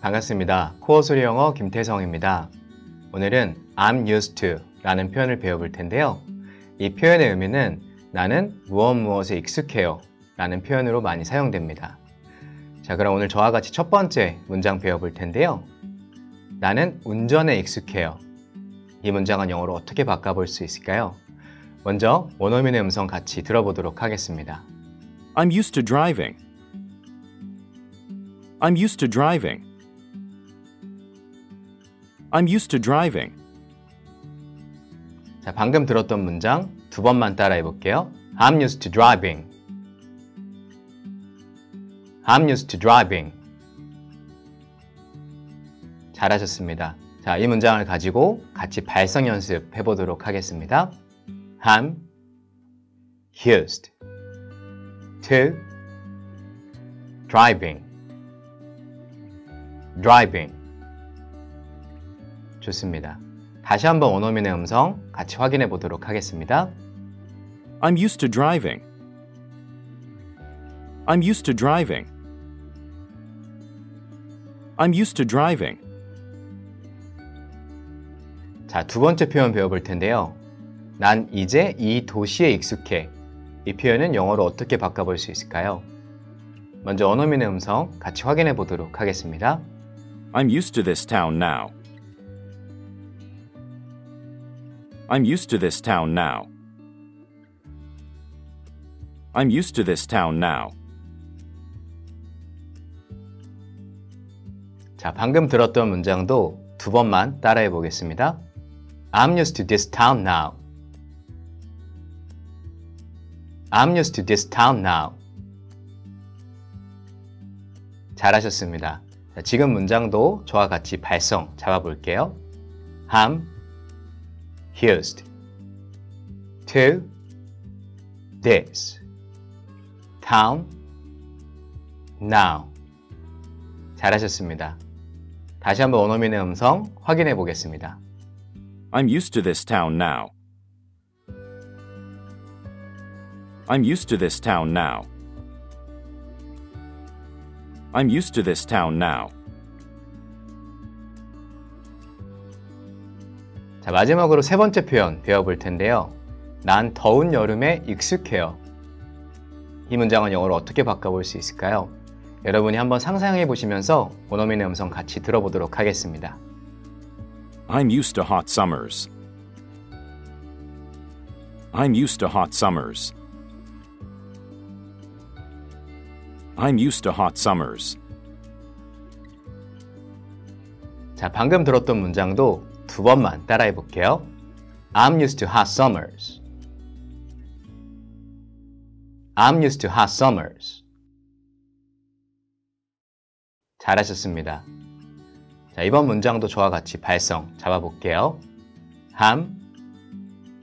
반갑습니다. 코어 소리 영어 김태성입니다. 오늘은 I'm used to 라는 표현을 배워볼 텐데요. 이 표현의 의미는 나는 무엇 무엇에 익숙해요 라는 표현으로 많이 사용됩니다. 자, 그럼 오늘 저와 같이 첫 번째 문장 배워볼 텐데요. 나는 운전에 익숙해요. 이 문장은 영어로 어떻게 바꿔볼 수 있을까요? 먼저 원어민의 음성 같이 들어보도록 하겠습니다. I'm used to driving. I'm used to driving. I'm used to driving. 자, 방금 들었던 문장 두 번만 따라해 볼게요. I'm used to driving. I'm used to driving. 잘하셨습니다. 자, 이 문장을 가지고 같이 발성 연습 해 보도록 하겠습니다. I'm used to driving. driving. 좋습니다. 다시 한번 원어민의 음성 같이 확인해 보도록 하겠습니다. I'm used to driving. I'm used to driving. I'm used to driving. 자, 두 번째 표현 배워볼 텐데요. 난 이제 이 도시에 익숙해. 이 표현은 영어로 어떻게 바꿔볼 수 있을까요? 먼저 원어민의 음성 같이 확인해 보도록 하겠습니다. I'm used to this town now. I'm used to this town now. I'm used to this town now. 자, 방금 들었던 문장도 두 번만 따라해 보겠습니다. I'm used to this town now. I'm used to this town now. 잘하셨습니다. 자, 지금 문장도 저와 같이 발성 잡아볼게요. I'm used to this town now. 잘하셨습니다. 다시 한번 원어민의 음성 확인해 보겠습니다. I'm used to this town now. I'm used to this town now. I'm used to this town now. 자, 마지막으로 세 번째 표현 배워볼 텐데요. 난 더운 여름에 익숙해요. 이 문장은 영어로 어떻게 바꿔볼 수 있을까요? 여러분이 한번 상상해 보시면서 원어민의 음성 같이 들어보도록 하겠습니다. I'm used to hot summers. I'm used to hot summers. I'm used to hot summers. 자, 방금 들었던 문장도 두 번만 따라해 볼게요. I'm used to hot summers. I'm used to hot summers. 잘하셨습니다. 자, 이번 문장도 저와 같이 발성 잡아볼게요. I'm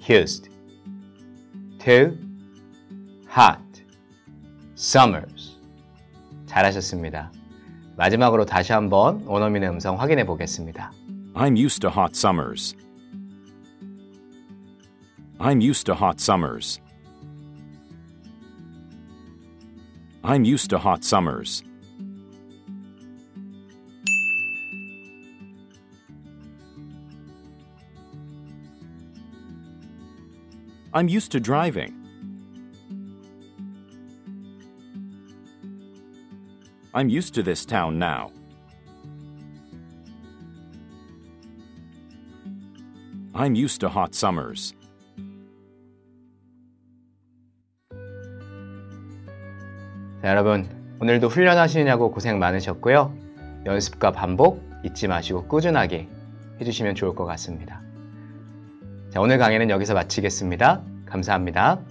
used to hot summers. 잘하셨습니다. 마지막으로 다시 한번 원어민의 음성 확인해 보겠습니다. I'm used to hot summers. I'm used to hot summers. I'm used to hot summers. I'm used to driving. I'm used to this town now. I'm used to hot summers. 자, 여러분, 오늘도 훈련하시느냐고 고생 많으셨고요. 연습과 반복 잊지 마시고 꾸준하게 해주시면 좋을 것 같습니다. 자, 오늘 강의는 여기서 마치겠습니다. 감사합니다.